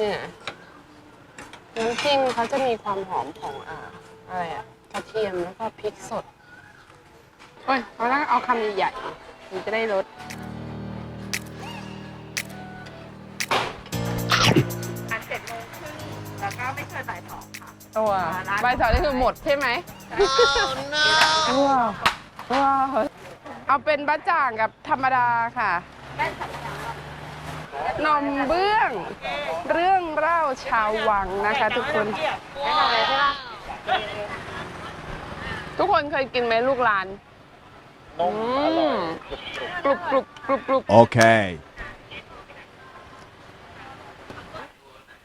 เนี่ยน้ำจิ้มเขาจะมีความหอมของอ่าอะไรอะกระเทียมแล้วก็พริกสดโอ้ยเราต้องเอาคำใหญ่ๆถึงจะได้รสอันเจ็ดโมงครึ่งแล้วก็ไม่เกินบ่ายสองค่ะ ตัวร้าน ใบสองนี่คือหมดใช่ไหมว้าวว้าวเอาเป็นบะจ่างกับธรรมดาค่ะแม่นสัญญา นมเบื้อง เรื่องเล่าชาววังนะคะ ทุกคนไม่ทำอะไรใช่ปะทุกคนเคยกินไหมลูกหลานนมอร่อยกรุบกรุบกรุบกรุบ Okay.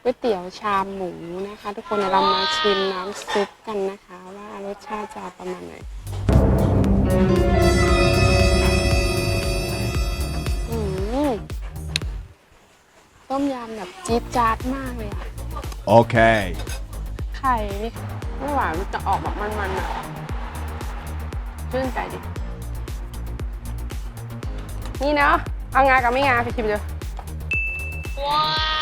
ก๋วยเตี๋ยวชามหมูนะคะ ทุกคนเดี๋ยวเรามาชิมน้ำซุปกันนะคะ ว่ารสชาติจะประมาณไหน ต้มยำแบบจี๊ดจ๊าดมากเลยอะ Okay. ไข่นี่ไม่หวานมันจะออกแบบมันๆอะชื่นใจดิ นี่เนาะเอางากับไม่งาไปชิมดู Cause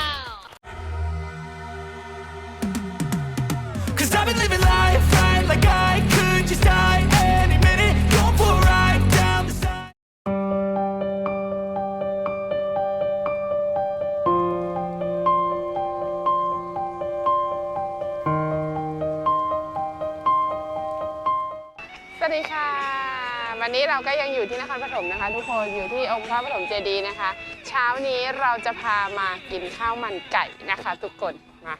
ดีค่ะ วันนี้เราก็ยังอยู่ที่นครปฐมนะคะ ทุกคนอยู่ที่องค์พระปฐมเจดีย์นะคะ เช้านี้เราจะพามากินข้าวมันไก่นะคะ ทุกคนมา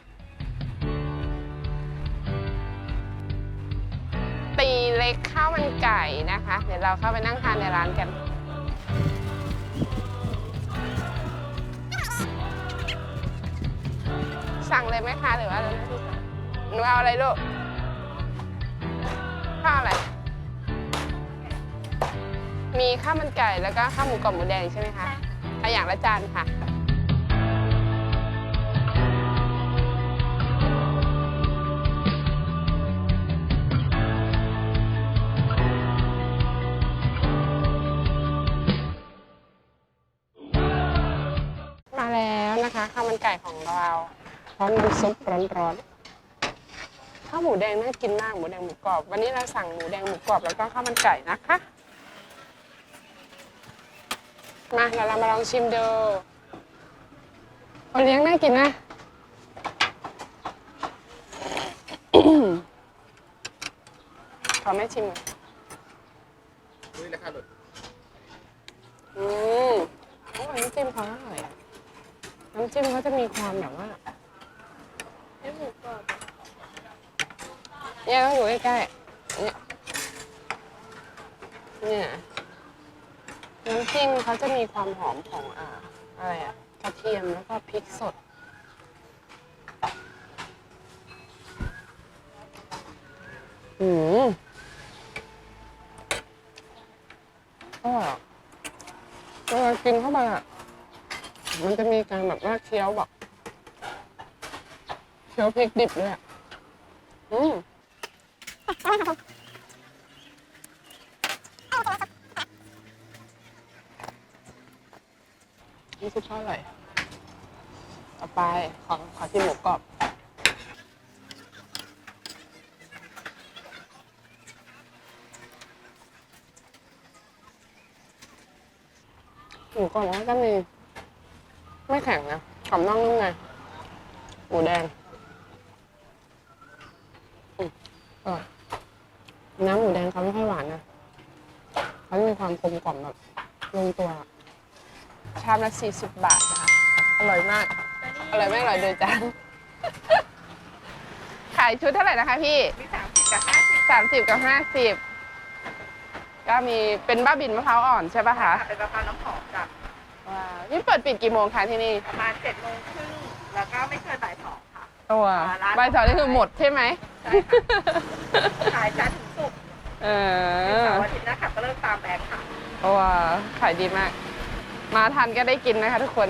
ตีเล็กข้าวมันไก่นะคะ เดี๋ยวเราเข้าไปนั่งทานในร้านกันสั่งเลยไหมคะหรือว่าอะไรนะพี่หนูเอาอะไรลูกข้าวอะไร มีข้าวมันไก่แล้วก็ข้าวหมูกรอบหมูแดงใช่ไหมคะเอาอย่างละจานค่ะ มาแล้วนะคะข้าวมันไก่ของเราพร้อมน้ำซุปร้อนๆข้าวหมูแดงน่ากินมากหมูแดงหมูกรอบ วันนี้เราสั่งหมูแดงหมูกรอบแล้วก็ข้าวมันไก่นะคะ มาเดี๋ยวเรามาลองชิมดูโอเลี้ยงน่ากินนะขอแม่ชิมหน่อยนี่ราคาหลุดอืมโอ้ยน้ำจิ้มเขาอร่อยอะน้ำจิ้มเขาจะมีความแบบว่าเนี่ยต้องอยู่ใกล้ๆเนี่ยเนี่ย น้ำจิ้มเขาจะมีความหอมของอ่าอะไรอะกระเทียมแล้วก็พริกสด อืมอร่อยอะเวลากินเข้าไปอะ มันจะมีการแบบว่าเคี้ยวแบบเคี้ยวพริกดิบด้วยอะอืม นี่ซุปเขาอร่อยต่อไปขอขอชิมหมูกรอบหมูกรอบก็จะมีไม่แข็งนะกรอบนอกนุ่มในหมูแดงอืมอร่อยน้ำหมูแดงเขาไม่ค่อยหวานนะเขาจะมีความกลมกล่อมแบบลงตัว ชามละสี่สิบบาทนะคะ อร่อยมาก อร่อยไม่อร่อยโดยจานขายชุดเท่าไหร่นะคะพี่ มีสามสิบกับห้าสิบสามสิบกับห้าสิบก็มีเป็นบ้าบินมะพร้าวอ่อนใช่ปะคะเป็นมะพร้าวน้ำหอมจ้ะว้าวนี่เปิดปิดกี่โมงคะที่นี่ประมาณเจ็ดโมงครึ่งแล้วก็ไม่เกินบ่ายสองค่ะ ตัวร้าน ใบายสองนี่คือหมดใช่ไหม ใช่ค่ะ ขายจันทร์ถึงศุกร์เอเสาอร์อาทิตย์นะคะก็เลิกตามแบงค์ค่ะ ว้าวขายดีมาก มาทันก็ได้กินนะคะทุกคน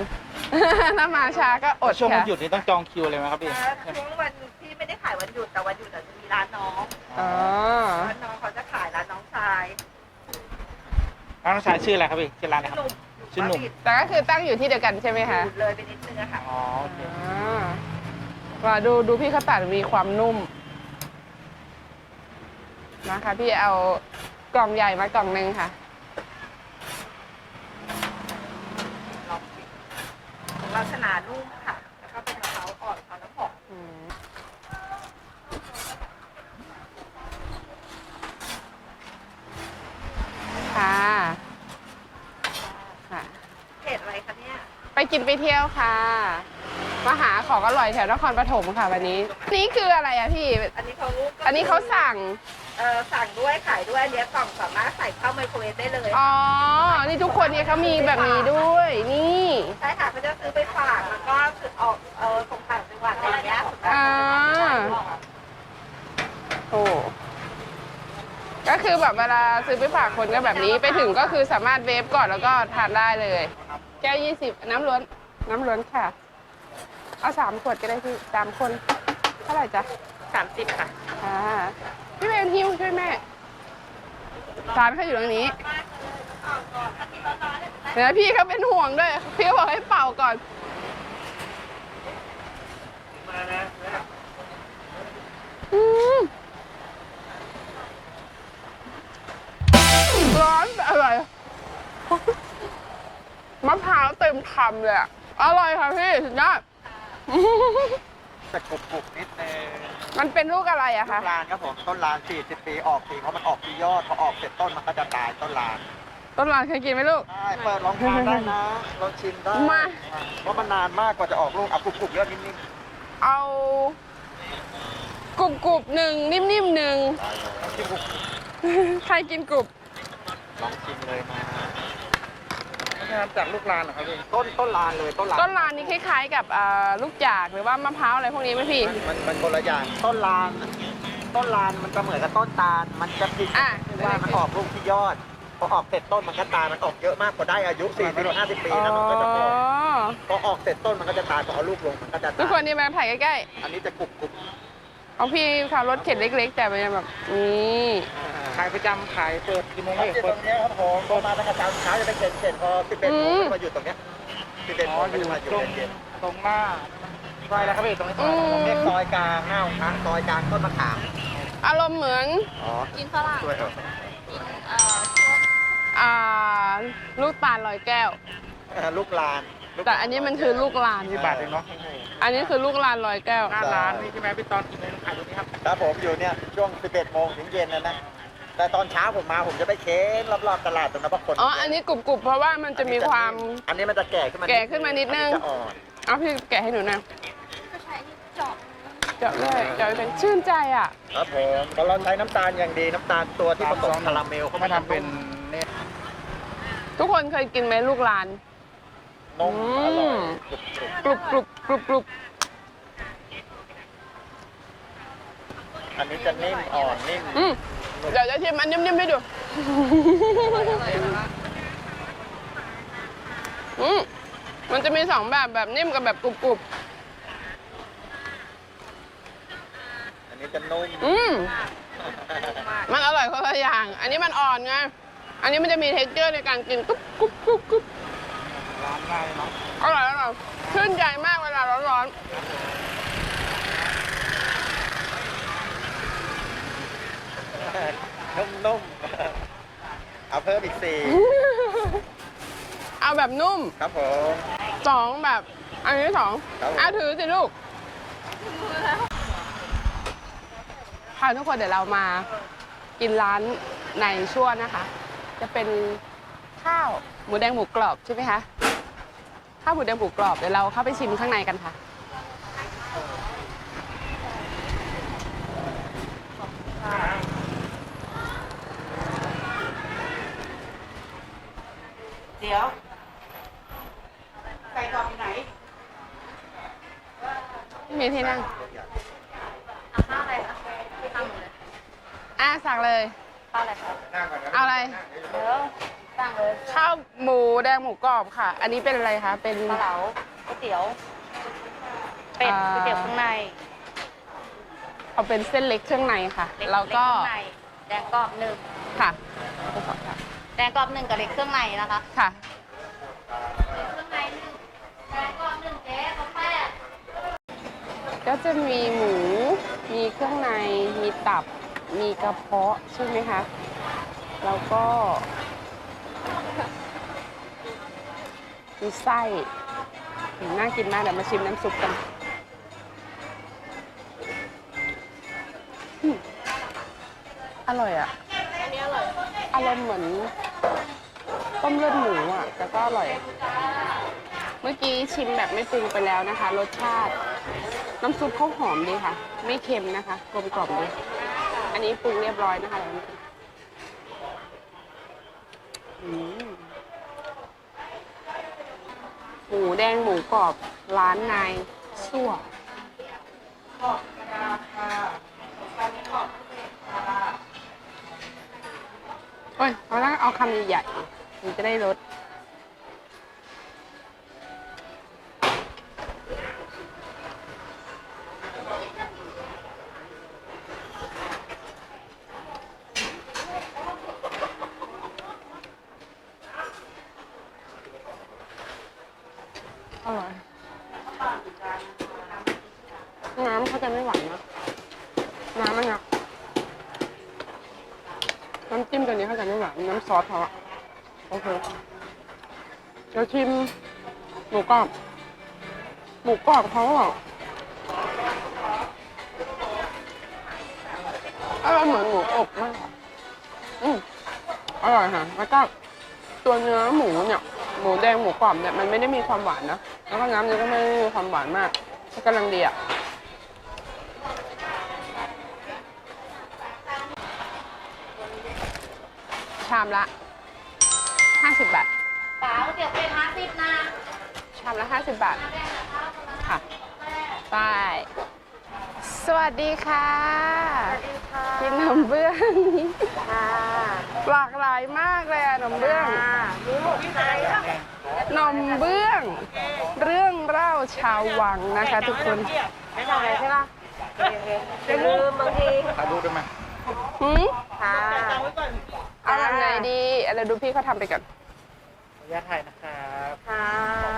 ถ้ามาช้าก็อดช่วงวันค่ะหยุดนี่ต้องจองคิวเลยไหมครับพี่ช่วงวันที่ไม่ได้ขายวันหยุดแต่วันหยุดอาจจะมีร้านน้องอ๋อร้านน้องเขาจะขายร้านน้องชายร้านน้องชายชื่ออะไรครับพี่ชื่อร้านอะไรครับหนุ่มชื่อหนุ่มแต่ก็คือตั้งอยู่ที่เดียวกันใช่ไหมคะเลยไปนิดนึงอะค่ะอ๋อโอเคอ่าว่าดูดูพี่เขาตัดมีความนุ่มนะคะพี่เอากล่องใหญ่มากล่องหนึ่งค่ะ ลักษณะนุ่มค่ะ แล้วก็เป็นมะพร้าวอ่อนมะพร้าวน้ำหอมอืมค่ะค่ะ เพจอะไรคะเนี่ย ไปกินไปเที่ยวค่ะ มาหาของอร่อยแถวนครปฐมค่ะวันนี้ นี่คืออะไรอะพี่ อันนี้เขาลูกอันนี้เขาสั่ง เออสั่งด้วยขายด้วยอันเนี้ยกล่องสามารถใส่เข้าไมโครเวฟได้เลยอ๋อ นี่ทุกคนเนี่ยเขามีแบบนี้ด้วย นี่ ใช่ค่ะเขาจะซื้อไปฝากแล้วก็คือออกเออส่งต่างจังหวัดอะไรอย่างเงี้ยอ่า โอ้ ก็คือแบบเวลาซื้อไปฝากคนก็แบบนี้ ไปถึงก็คือสามารถเวฟก่อนแล้วก็ทานได้เลย แก้วยี่สิบน้ำล้วน น้ำล้วนค่ะ เอาสามขวดก็ได้พี่สามคน เท่าไหร่จ๊ะสามสิบค่ะค่ะ พี่เบนฮิวช่วยแม่ร้านเขาอยอยู่ตรงนี้เดี๋ยวพี่เขาเป็นห่วงด้วย พี่เขาบอกให้เป่าก่อนร้อนแต่อร่อยมะพร้าวเต็มคำเลยอะอร่อยค่ะพี่สุดยอด จะกรุบกรุบนิดนึงมันเป็นลูกอะไรอะต้คะ นลานครับผม ต้นลาน40ปีออกทีเพราะมันออกที่ยอดพอออกเสร็จต้นมันก็จะตายต้นลานต้นรานเคยกินไหมลูก ใช่เปิดลองทานได้นะลองชิมได้มา เพราะมันนานมากกว่าจะออกลูกเอากรุบกรุบยอดนิ่มเอากรุบกรุบๆหนึ่งนิ่มๆหนึ่งๆได้เลยชิมกรุบใครกินกรุบลองชิมเลยมา ไม่ใช่จากลูกลานเหรอครับพี่ต้นต้นลานเลยต้นลานต้นรานนี่คล้ายๆ กับอ่าลูกจากหรือว่ามะพร้าวอะไรพวกนี้ไหมพี่ มันมันคนละอย่างต้นลาน ต้นลานมันก็เหมือนกับต้นตาล มันจะผิดอะ ว่ามันออกลูกที่ยอด พอออกเสร็จต้นมันก็ตายมันออกเยอะมากพอได้อายุ40 50 ปีอ๋อนะมันก็จะออกพอออกเสร็จต้นมันก็จะตายพอเอาลูกลงมันก็จะทุกตายคนนี่มาถ่ายใกล้อันนี้จะกรุบกรุบๆ เอาพี่ขับรถเข็นเล็ก ๆ แต่มันแบบนี่ ขายประจำขายเปิดกี่โมงครับตรงนี้ครับผมโตมาตั้งแต่เช้าเช้าจะไปเข็นเข็นพอ11โมงก็มาอยู่ตรงเนี้ย11โมงก็จะมาอยู่เย็นตรงหน้าซอยแล้วครับพี่ตรงนี้อืมเรียกซอยกลางหน้าองค์พระซอยกลางต้นมะขามอารมณ์เหมือนอ๋อกินฝรั่งช่วยเออเอ่ออ่าลูกตาลลอยแก้ว เออลูกลานลูกแต่อันนี้มันคือลูกลาน ยี่บาทเองเนาะอันนี้คือลูกลานลอยแก้ว หน้าร้านนี่ใช่ไหมพี่ตอนกี่โมงขายตรงนี้ครับ ครับผมอยู่เนี่ยช่วง 11 โมงถึงเย็นนะนะ แต่ตอนเช้าผมมาผมจะไปเค้นรอบๆตลาดตรงนั้นเพราะคนอ๋อ อันนี้กรุบๆ เพราะว่ามันจะมีความ อันนี้มันจะแก่ขึ้นมาแก่ขึ้นมานิดนึงอัจะอ่อนเอาพี่แกะให้หนูหน่อยเจาะเลยเจาะเป็นชื่นใจอะ ครับผมเพราะเราใช้น้ำตาลอย่างดีน้ำตาลตัวที่ผสมคาราเมลเขามาทำเป็นเนี่ยทุกคนเคยกินไหมลูกลานนมอร่อยกรุบกรุบกรุบกรุบกรุบ อันนี้จะนิ่มอ่อนนิ่มอืมเดี๋ยวจะชิมอันนิ่มๆให้ดูอืมมันจะมีสองแบบแบบนิ่มกับแบบกรุบกรุบอันนี้จะนุ่มอืมมันอร่อยคนละอย่าง อันนี้มันอ่อนไง อันนี้มันจะมีเท็กเจอร์ในการกินกรุบกรุบกรุบกรุบร้านง่ายเนาะอร่อยอร่อยชื่นใจมากเวลาร้อน นุ่มๆ เอาเพิ่มอีกสี่ๆเอาแบบนุ่มครับผม สองแบบ อันนี้สองครับผมอะถือสิลูกค่ะทุกคนเดี๋ยวเรามากินร้านในชั่วนะคะ จะเป็นข้าวหมูแดงหมูกรอบใช่ไหมคะ ข้าวหมูแดงหมูกรอบเดี๋ยวเราเข้าไปชิมข้างในกันค่ะ เดี๋ยวใส่กล่องอยู่ไหนไม่มีที่นั่งเอาข้าวอะไรคะข้าวหมูเลยอะสั่งเลย ข้าวอะไรคะเอาอะไร เดี๋ยวสั่งเลยข้าวหมูแดงหมูกรอบค่ะ อันนี้เป็นอะไรคะ เป็นเกาเหลาก๋วยเตี๋ยว เป็ดอ่า ก๋วยเตี๋ยวข้างในเอาเป็นเส้นเล็กเครื่องในค่ะเล็กแล้วก็เล็ข้างในแดงกรอบหนึ่งค่ะ แดงกรอบหนึ่งกับเล็กเครื่องในนะคะค่ะ เครื่องในหนึ่งแดงกอบหนึ่งเจ๊กาแฟก็จะมีหมู มีเครื่องใน มีตับ มีกระเพาะใช่ไหมคะ แล้วก็ มีไส้น่ากินมากเดี๋ยวมาชิมน้ำซุปกันอร่อยอะอันนี้อร่อย อารมณ์เหมือน ต้มเลือดหมูอะแต่ก็อร่อย เมื่อกี้ชิมแบบไม่ปรุงไปแล้วนะคะ รสชาติ น้ำซุปเขาหอมดีค่ะ ไม่เค็มนะคะ กลมกล่อมดีอันนี้ปรุงเรียบร้อยนะคะแล้วอืมหมูแดงหมูกรอบร้านนายสั่วโอ้ยเราต้องเอาคำใหญ่ๆ จะได้รส หมูกรอบเขาอะอร่อยเหมือนหมูอบมากอะอืมอร่อยค่ะ แล้วก็ตัวเนื้อหมูเนี่ย หมูแดงหมูกรอบเนี่ยมันไม่ได้มีความหวานนะ แล้วก็น้ำเนี่ยก็ไม่ได้มีความหวานมากกำลังดีอะชามละ 50 บาทสาวเดี๋ยวเป็นห้าสิบนะ ชามละ 50 บาท ค่ะ ไป สวัสดีค่ะ สวัสดีค่ะกินขนมเบื้อง ค่ะหลากหลายมากเลยอะขนมเบื้องมีหมกไก่นมเบื้อง เรื่องเล่าชาววังนะคะ ทุกคนไม่ทำอะไรใช่ปะจะลืมบางทีถ่ายรูปได้ไหมหืมค่ะเอายังไงดีอะไรดูพี่เขาทำไปก่อน ขออนุญาตถ่ายนะครับ ค่ะ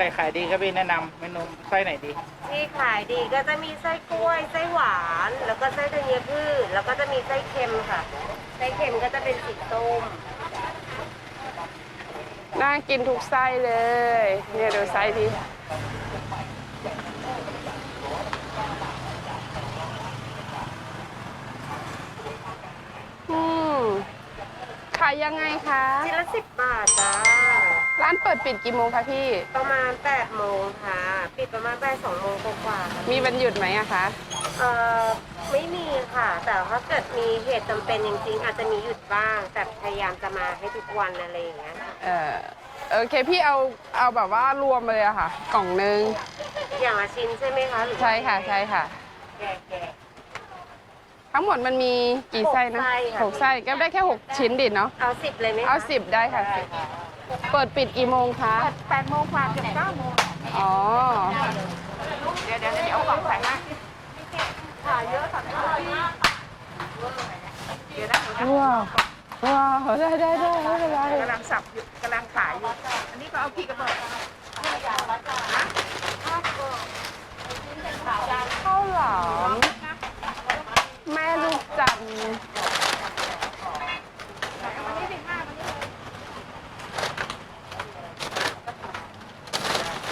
อะไรขายดีครับพี่แนะนำเมนูไส้ไหนดี ที่ขายดีก็จะมีไส้กล้วย ไส้หวาน แล้วก็ไส้ธัญพืช แล้วก็จะมีไส้เค็มค่ะ ไส้เค็มก็จะเป็นสีส้มน่ากินทุกไส้เลย เนี่ยดูไส้ดิอืมขายยังไงคะ ชิ้นละสิบบาทจ้า ร้านเปิดปิดกี่โมงคะพี่ ประมาณ8โมงค่ะ ปิดประมาณบ่าย2โมงกว่าๆค่ะมีวันหยุดไหมอะคะ เอ่อไม่มีค่ะ แต่ถ้าเกิดมีเหตุจำเป็นจริงๆอาจจะมีหยุดบ้าง แต่พยายามจะมาให้ทุกวันอะไรอย่างเงี้ยค่ะเออโอเคพี่เอาเอาแบบว่ารวมมาเลยอะค่ะ กล่องหนึงอย่างละชิ้นใช่ไหมคะหรือว่าใช่ค่ะใช่ค่ะ แกะ ทั้งหมดมันมีกี่ไส้นะหกไส้ค่ะ หกไส้ก็ได้แค่หกชิ้นดิเนาะๆเอาสิบเลยไหมคะเอาสิบได้ค่ะได้สิบค่ะ เปิดปิดกี่โมงคะ แปดโมงกว่าเกือบเก้าโมงอ๋อ เดี๋ยวเดี๋ยวเดี๋ยวเอากล่องใส่ให้ค่ะเยอะค่ะเดี๋ยวนะหนูจะว้าวว้าวได้ได้ได้ไม่เป็นไรกำลังสับอยู่กำลังขายอยู่ อันนี้ก็เอาพี่กระบอกข้าวหลามแม่ลูกจันทร์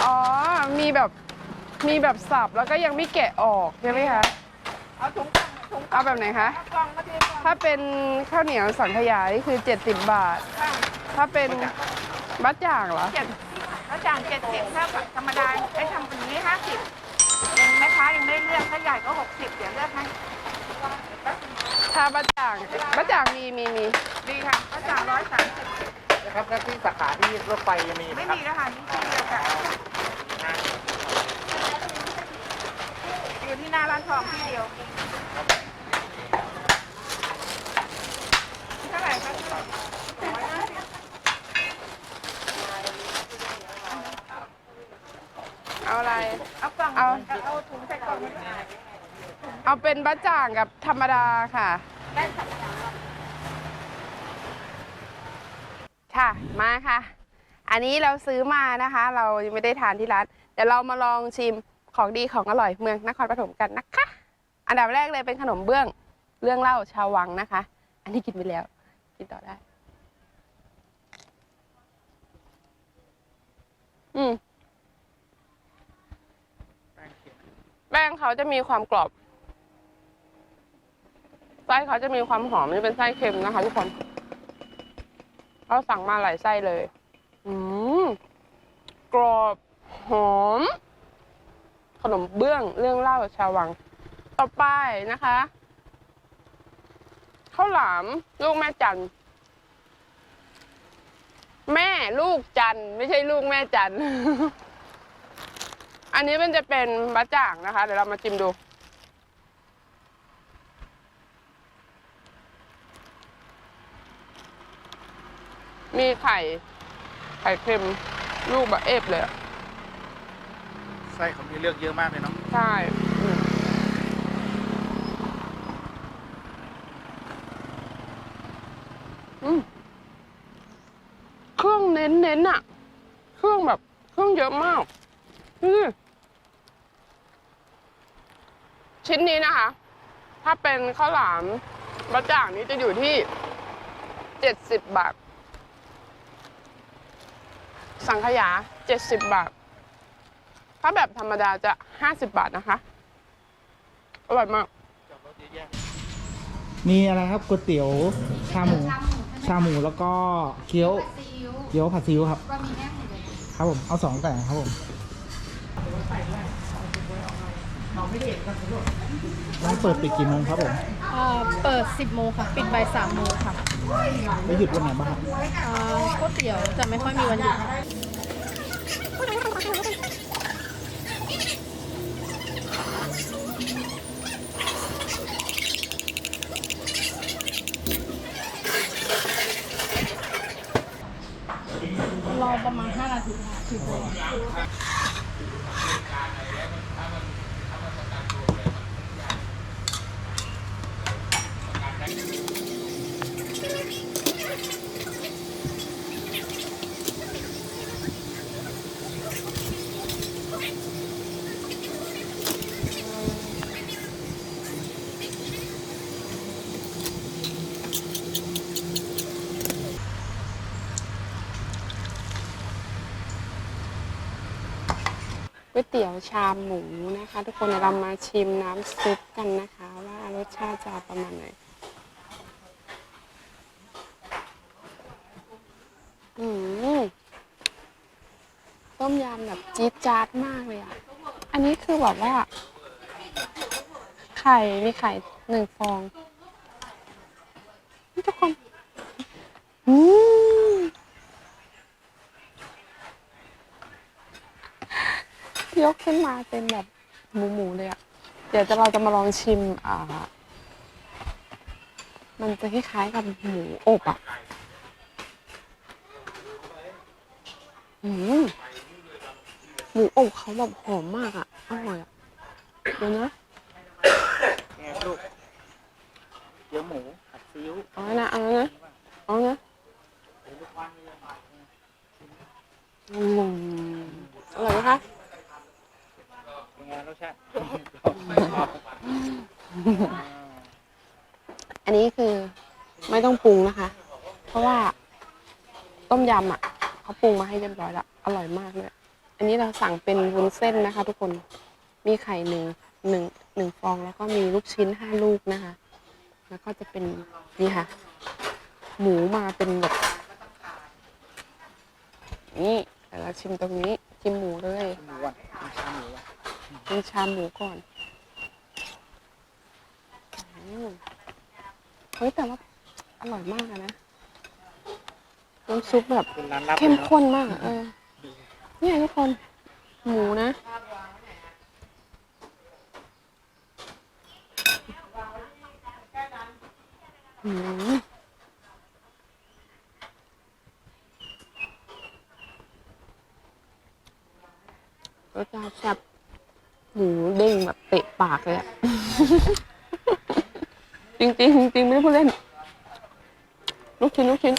อ๋อ มีแบบ มี แบบสับแล้วก็ยังไม่แกะออกใช่ไหมคะเอาถุงถุงเอาแบบไหนคะกล่องมาทีกล่องถ้าเป็นข้าวเหนียวสังขยานี่คือ 70 บาทถ้าเป็นบัตจ่างเหรอ เจ็ดแล้วจานเจ็ดสิบถ้าแบบธรรมดาไอ้ทำอย่างนี้ห้าสิบยังแม่ค้ายังได้เลือกถ้าใหญ่ก็หกสิบเดี๋ยวเลือกให้ถ้าบัตจ่างบัตจ่างมีมีมีดีค่ะก็จานร้อยสามสิบนะครับแล้วที่สาขาที่รถไฟยังมีไหมไม่ครับมีแล้วค่ะนี่ที่เดียวค่ะ อยู่ที่หน้าร้านทองที่เดียวเท่าไหร่คะร้อยห้าสิบเอาอะไร เอากล่องเอาเอาถุงใส่กล่องมาด้วยเอาเป็นบัตจ่างกับธรรมดาค่ะ ได้ค่ะค่ะ มาค่ะ อันนี้เราซื้อมานะคะ เรายังไม่ได้ทานที่ร้านเดี๋ยวเรามาลองชิม ของดีของอร่อยเมืองนครปฐมกันนะคะ อันดับแรกเลยเป็นขนมเบื้องเรื่องเล่าชาววังนะคะ อันนี้กินไปแล้ว กินต่อได้ อืมแป้งเขาจะมีความกรอบไส้เขาจะมีความหอมนี่เป็นไส้เค็มนะคะทุกคนเราสั่งมาหลายไส้เลย อืมกรอบหอม ขนมเบื้องเรื่องเล่าชาววัง ต่อไปนะคะข้าวหลามลูกแม่จันแม่ลูกจันไม่ใช่ลูกแม่จันอันนี้มันจะเป็นบะจ่างนะคะ เดี๋ยวเรามาชิมดู มีไข่ ไข่เค็มลูกบะเอฟเลยอะ ไส้เขามีเลือกเยอะมากเลยเนาะใช่อืมเครื่องเน้นเน้นอะเครื่องแบบ เครื่องเยอะมากชิ้นนี้นะคะ ถ้าเป็นข้าวหลามบะจ่างนี้จะอยู่ที่เจ็ดสิบบาท สังขยาเจ็ดสิบบาท ถ้าแบบธรรมดาจะ50บาทนะคะ อร่อยมาก มีอะไรครับก๋วยเตี๋ยวชาหมู ชาหมูแล้วก็เกี๊ยว เกี๊ยวผัดซีอิ๊วครับ ครับผม เอาสองแต่ครับผมร้านเปิดปิดกี่โมงครับผมเอ่อเปิด 10 โมงค่ะ ปิดบ่าย3โมงค่ะแล้วหยุดวันไหนบ้างครับ เอ่อก๋วยเตี๋ยวจะไม่ค่อยมีวันหยุดค่ะ คุณ วยเตี๋ยวชามหมูนะคะ ทุกคนเดี๋ยวเรามาชิมน้ำซุปกันนะคะ ว่ารสชาติจะประมาณไหนอืมต้มยำแบบจี๊ดจ๊าดมากเลยอะ อันนี้คือแบบว่า ไข่มีไข่หนึ่งฟอง ทุกคน อืม ยกขึ้นมาเป็นแบบหมูหมูเลยอะเดี๋ยวจะเราจะมาลองชิมอ่า มันจะคล้ายๆกับหมูอบอะอืมหมูอบเขาแบบหอมมากอะอร่อยอะเดี๋ยวนะไงลูกเกี๊ยวหมูผัดซีอิ๊วเอาแล้วนะเอาแล้วนะเอาแล้วนะอืมอร่อยไหมคะ รสชาติอันนี้คือไม่ต้องปรุงนะคะ เพราะว่าต้มยำอะเขาปรุงมาให้เรียบร้อยแล้วอร่อยมากเลยอันนี้เราสั่งเป็นวุ้นเส้นนะคะ ทุกคนมีไข่หนึ่งหนึ่งหนึ่งฟองแล้วก็มีลูกชิ้นห้าลูกนะคะ แล้วก็จะเป็นนี่ค่ะ หมูมาเป็นแบบนี่แต่เราชิมตรงนี้ชิมหมูเลย หมูอะมีชาหมูอะ กินชามหมูก่อนอืมเฮ้ยแต่ว่าอร่อยมากอะนะน้ำซุปแบบเป็นร้านลับเข้มลยนอะข้นมากอะเออเนี่ยทุกคน หมูนะ อืมรสชาติแซ่บหมูเด้งแบบเตะปากเลยอะ จริงๆจริงๆไม่ได้พูดเล่น ลูกชิ้นลูกชิ้น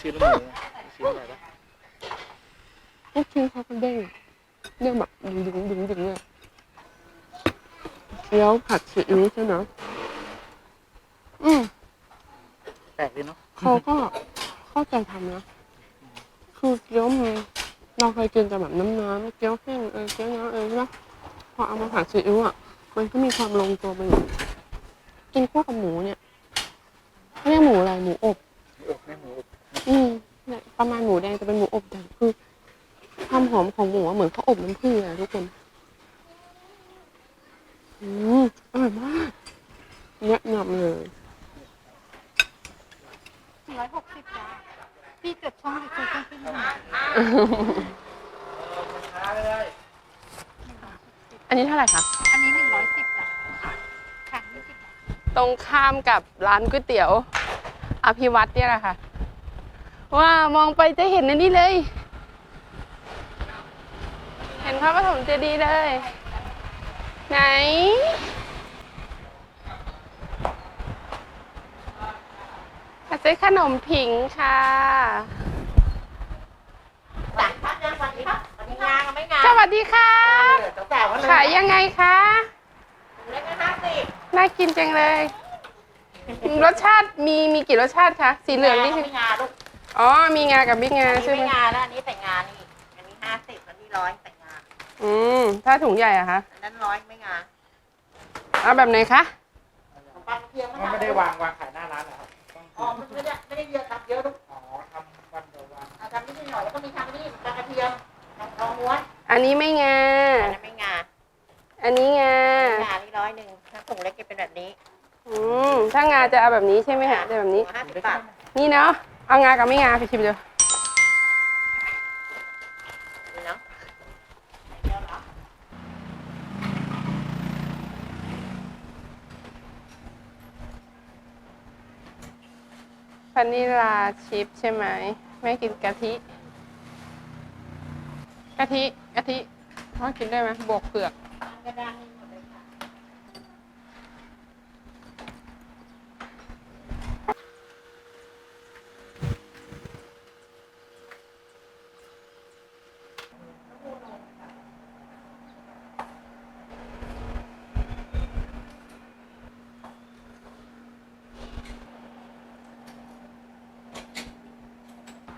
ของผมคือชิ้นหมูชิ้นอะไรปะลูกชิ้นเขาก็เด้งเด้งแบบดึงดึงดึงดึงเลยเกี๊ยวผัดซีอิ๊วใช่ไหมอืมแปลกดีเนาะเขาก็เข้าใจทำนะ คือเกี๊ยวมันเราเคยกินแต่แบบน้ำน้ำเกี๊ยวแห้งเออเกี๊ยวน้ำเออใช่ไหมพอเอามาผัดซีอิ๊วอะ มันก็มีความลงตัวไปอยู่กินคู่กับหมูเนี่ยเรียกหมูอะไรหมูอบไม่หมูอบ อืมเนี่ยประมาณหมูแดงจะเป็นหมูอบแต่คือความ หอมของหมูอะเหมือนเขาอบน้ำผึ้งอะทุกคน อืมอร่อยมากแนะนำเลยร้อยหกสิบจ้าพี่เกิดช่องจะเจอขึ้นขึ้นมาอันนี้เท่าไหร่คะ อันนี้หนึ่งร้อยสิบจ้ะค่ะยี่สิบตรงข้ามกับร้านก๋วยเตี๋ยว อภิวัตเนี่ยแหละค่ะ ว่ามองไปจะเห็นอันนี้เลยเห็นพ ระปฐมเจดีย์เลย ไหน มาซื้อขนมผิงค่ะจ้ะพักยังวันนี้ครับวันนี้งานก็ไม่งานสวัสดีค่ะแต่ว่าขายยังไงคะเล็กห้าสิบน่ากินจังเลย รสชาติมีมีกี่รสชาติคะสีเหลืองนี่คือไม่งานลูกอ๋อมีงากับบิ๊กงาอันนี้ใช่ไหมไม่งานแล้วอันนี้แต่งงานนี่อันนี้ห้าสิบอันนี้ร้อยแต่งงาน อืม ถ้าถุงใหญ่อะคะอันนั้นร้อยไม่งานเอาแบบไหนคะขนมปังเทียมมันไม่ได้วางวางขายหน้าร้านเหรอครับต้องอ๋อมันไม่ได้ไม่ได้เยอะครับเยอะลูกอ๋อทำวันต่อวันเอาทำนิดหน่อยแล้วก็มีทำนี่ปลากระเทียมทำทองม้วนอันนี้ไม่งา อันนั้นไม่งานอันนี้งางานนี่ร้อยหนึ่งถ้าถุงเล็กจะเป็นแบบนี้อืม ถ้างาจะเอาแบบนี้ใช่ไหมคะจะแบบนี้ ห้าสิบบาทนี่เนาะ เอางากับไม่งาไปชิมดูนี่เนาะ วานิลาชิพใช่ไหมไม่กินกะทิกะทิกะทิพ่อกินได้ไหมบวกเปลือกกระดานนี่หมดเลยค่ะ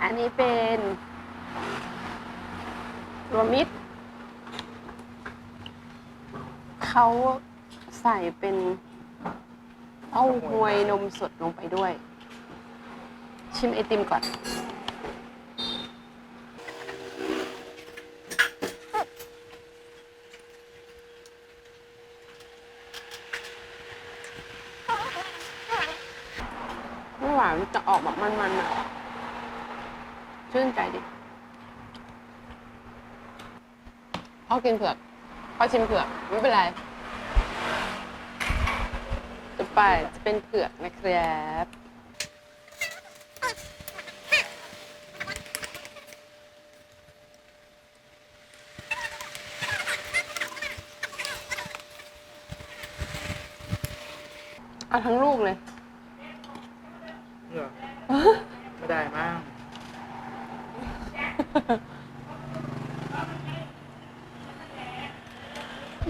อันนี้เป็นรวมมิตร เขาใส่เป็นเต้าหวยนมสดลงไปด้วย ชิมไอติมก่อน ไม่หวานจะออกแบบมันๆอะ ชื่นใจดิพ่อกินเผือกพ่อชิมเผือก ไม่เป็นไร ไปจะเป็นเผือกนะครับเอาทั้งลูกเลย เหรอไม่ได้มั้ง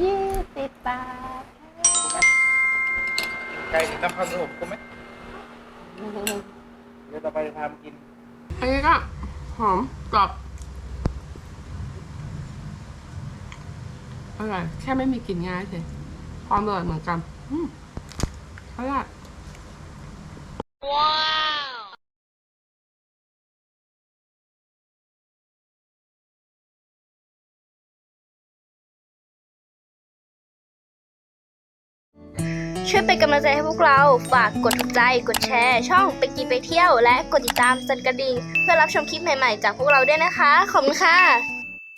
ยี่สิบบาท ไก่ต้องทำขนมกูไหมเดี๋ยวต่อไปจะทำกิน อันนี้ก็หอมกรอบอร่อยแค่ไม่มีกลิ่นง่ายเฉยความอร่อยเหมือนกันอืมอร่อย เป็นกำลังใจให้พวกเรา ฝากกดถูกใจ กดแชร์ ช่องไปกินไปเที่ยว และกดติดตามสั่นกระดิ่ง เพื่อรับชมคลิปใหม่ๆ จากพวกเราด้วยนะคะ ขอบคุณค่ะ